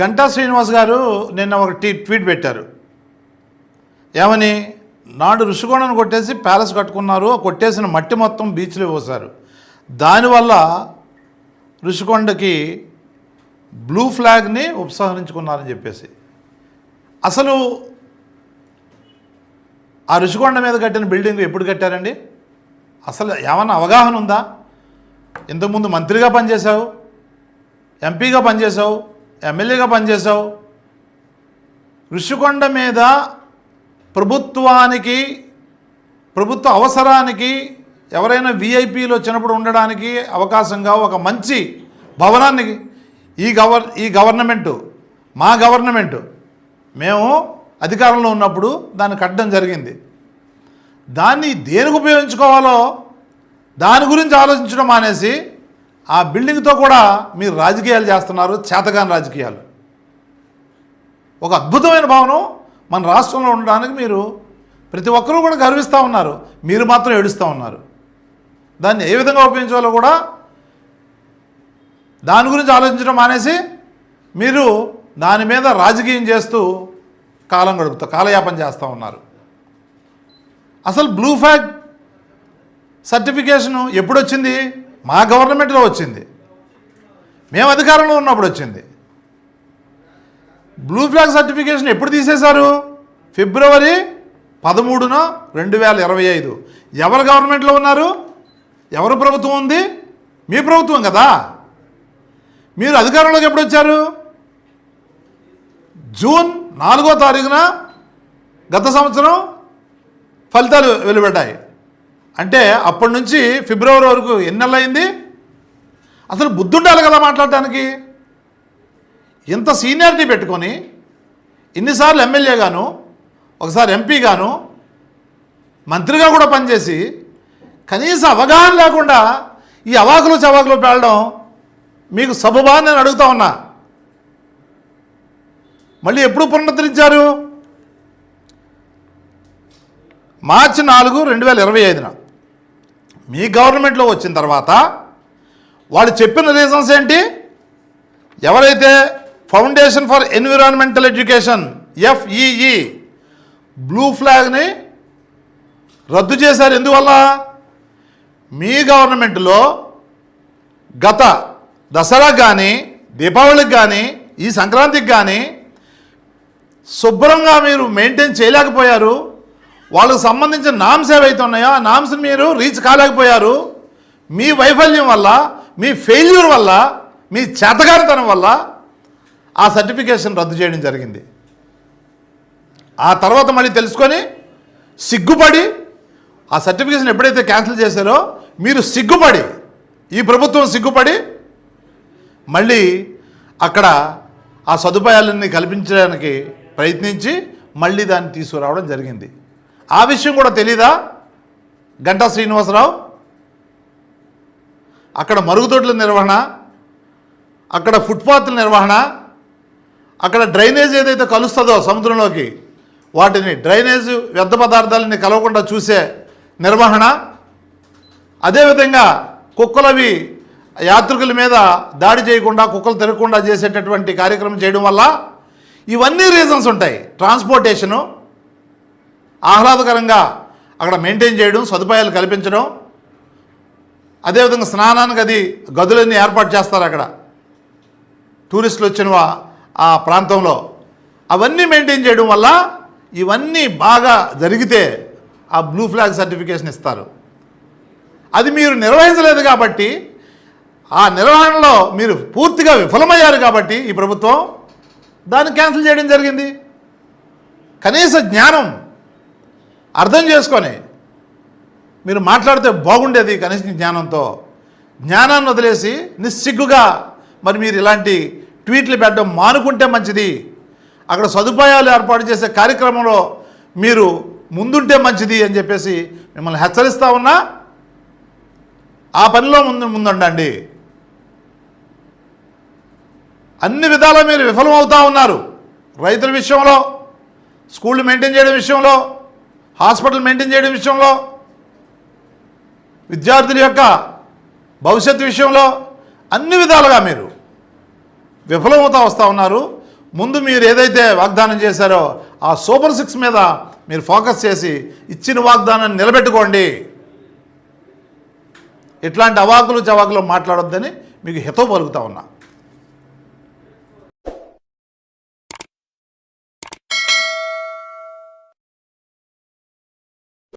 గంటా శ్రీనివాస్ గారు నిన్న ఒక టీ ట్వీట్ పెట్టారు. ఏమని? నాడు ఋషికోణను కొట్టేసి ప్యాలెస్ కట్టుకున్నారు కొట్టేసిన మట్టి మొత్తం బీచ్లో పోసారు దానివల్ల ఋషికొండకి బ్లూ ఫ్లాగ్ని ఉపసంహరించుకున్నారని చెప్పేసి. అసలు ఆ ఋషికొండ మీద కట్టిన బిల్డింగ్ ఎప్పుడు కట్టారండి? అసలు ఏమన్నా అవగాహన ఉందా? ఇంతకుముందు మంత్రిగా పనిచేశావు ఎంపీగా పనిచేశావు ఎమ్మెల్యేగా పనిచేశావు. ఋషికొండ మీద ప్రభుత్వానికి ప్రభుత్వ అవసరానికి ఎవరైనా విఐపీలు వచ్చినప్పుడు ఉండడానికి అవకాశంగా ఒక మంచి భవనాన్ని ఈ గవర్ ఈ గవర్నమెంటు మా గవర్నమెంటు మేము అధికారంలో ఉన్నప్పుడు దాన్ని కట్టడం జరిగింది. దాన్ని దేనికి ఉపయోగించుకోవాలో దాని గురించి ఆలోచించడం మానేసి ఆ బిల్డింగ్తో కూడా మీరు రాజకీయాలు చేస్తున్నారు చేతగాని రాజకీయాలు. ఒక అద్భుతమైన భావన మన రాష్ట్రంలో ఉండడానికి మీరు ప్రతి ఒక్కరూ కూడా గర్విస్తూ ఉన్నారు. మీరు మాత్రం ఏడుస్తూ ఉన్నారు. దాన్ని ఏ విధంగా ఉపయోగించాలో కూడా దాని గురించి ఆలోచించడం మానేసి మీరు దాని మీద రాజకీయం చేస్తూ కాలం గడుపుతూ కాలయాపన చేస్తూ ఉన్నారు. అసలు బ్లూ ఫ్లాగ్ సర్టిఫికేషను ఎప్పుడు వచ్చింది మా గవర్నమెంట్లో వచ్చింది. మేము అధికారంలో ఉన్నప్పుడు వచ్చింది. బ్లూ ఫ్లాగ్ సర్టిఫికేషన్ ఎప్పుడు తీసేశారు? ఫిబ్రవరి పదమూడున రెండు వేల ఇరవై ఐదు. ఎవరు గవర్నమెంట్లో ఉన్నారు? ఎవరు ప్రభుత్వం ఉంది? మీ ప్రభుత్వం కదా. మీరు అధికారంలోకి ఎప్పుడు వచ్చారు? జూన్ నాలుగో తారీఖున గత సంవత్సరం ఫలితాలు వెలువడ్డాయి. అంటే అప్పటి నుంచి ఫిబ్రవరి వరకు ఎన్ని నెలలు అయింది అసలు బుద్ధుండాలి కదా మాట్లాడటానికి? ఇంత సీనియారిటీ పెట్టుకొని ఇన్నిసార్లు ఎమ్మెల్యే గాను ఒకసారి ఎంపీ గాను మంత్రిగా కూడా పనిచేసి కనీస అవగాహన లేకుండా ఈ అవాకులు చవాకులు పేలడం మీకు సబబా నేను అడుగుతా ఉన్నా. మళ్ళీ ఎప్పుడు పునరుద్ధరించారు? మార్చి నాలుగు రెండు వేల ఇరవై ఐదున. మీ గవర్నమెంట్లో వచ్చిన తర్వాత వాళ్ళు చెప్పిన రీజన్స్ ఏంటి? ఎవరైతే foundation for environmental education FEE blue ఫ్లాగ్ని రద్దు చేశారు. ఎందువల్ల? మీ గవర్నమెంట్లో గత దసరాకు కానీ దీపావళికి కానీ ఈ సంక్రాంతికి కానీ శుభ్రంగా మీరు మెయింటైన్ చేయలేకపోయారు. వాళ్ళకు సంబంధించిన నామ్స్ ఏవైతే ఉన్నాయో ఆ నామ్స్ మీరు రీచ్ కాలేకపోయారు మీ వైఫల్యం వల్ల మీ ఫెయిల్యూర్ వల్ల మీ చేతగారితనం వల్ల ఆ సర్టిఫికేషన్ రద్దు చేయడం జరిగింది. ఆ తర్వాత మళ్ళీ తెలుసుకొని సిగ్గుపడి ఆ సర్టిఫికేషన్ ఎప్పుడైతే క్యాన్సిల్ చేశారో మీరు సిగ్గుపడి ఈ ప్రభుత్వం సిగ్గుపడి మళ్ళీ అక్కడ ఆ సదుపాయాలన్నీ కల్పించడానికి ప్రయత్నించి మళ్ళీ దాన్ని తీసుకురావడం జరిగింది. ఆ విషయం కూడా తెలీదా? గంటా శ్రీనివాసరావు? అక్కడ మరుగుదొడ్ల నిర్వహణ అక్కడ ఫుట్పాత్ల నిర్వహణ అక్కడ డ్రైనేజ్ ఏదైతే కలుస్తుందో సముద్రంలోకి వాటిని డ్రైనేజ్ వ్యర్థ పదార్థాలని కలవకుండా చూసే నిర్వహణ అదేవిధంగా కుక్కలవి యాత్రికుల మీద దాడి చేయకుండా కుక్కలు తిరగకుండా చేసేటటువంటి కార్యక్రమం చేయడం వల్ల ఇవన్నీ రీజన్స్ ఉంటాయి. ట్రాన్స్పోర్టేషను ఆహ్లాదకరంగా అక్కడ మెయింటైన్ చేయడం సదుపాయాలు కల్పించడం. అదేవిధంగా స్నానానికి అది గదులన్నీ ఏర్పాటు చేస్తారు అక్కడ. టూరిస్టులు వచ్చిన ఆ ప్రాంతంలో. అవన్నీ మెయింటైన్ చేయడం వల్ల ఇవన్నీ బాగా జరిగితే ఆ బ్లూ ఫ్లాగ్ సర్టిఫికేషన్ ఇస్తారు. అది మీరు నిర్వహించలేదు కాబట్టి ఆ నిర్వహణలో మీరు పూర్తిగా విఫలమయ్యారు కాబట్టి ఈ ప్రభుత్వం దాన్ని క్యాన్సిల్ చేయడం జరిగింది. కనీస జ్ఞానం అర్థం చేసుకొని మీరు మాట్లాడితే బాగుండేది కనీస జ్ఞానంతో. జ్ఞానాన్ని వదిలేసి నిస్సిగ్గుగా మరి మీరు ఇలాంటి ట్వీట్లు పెట్టడం మానుకుంటే మంచిది. అక్కడ సదుపాయాలు ఏర్పాటు చేసే కార్యక్రమంలో మీరు ముందుంటే మంచిది అని చెప్పేసి మిమ్మల్ని హెచ్చరిస్తా ఉన్నా. ఆ పనిలో ముందు ముందుండండి. అన్ని విధాలా మీరు విఫలమవుతూ ఉన్నారు. రైతుల విషయంలో స్కూళ్ళు మెయింటైన్ చేయడం విషయంలో హాస్పిటల్ మెయింటైన్ చేయడం విషయంలో విద్యార్థుల యొక్క భవిష్యత్తు విషయంలో అన్ని విధాలుగా మీరు విఫలమవుతా వస్తూ ఉన్నారు. ముందు మీరు ఏదైతే వాగ్దానం చేశారో ఆ సూపర్ సిక్స్ మీద మీరు ఫోకస్ చేసి ఇచ్చిన వాగ్దానాన్ని నిలబెట్టుకోండి. ఇట్లాంటి అవాకులు చవాకులు మాట్లాడొద్దని మీకు హితవు పలుకుతా ఉన్నా.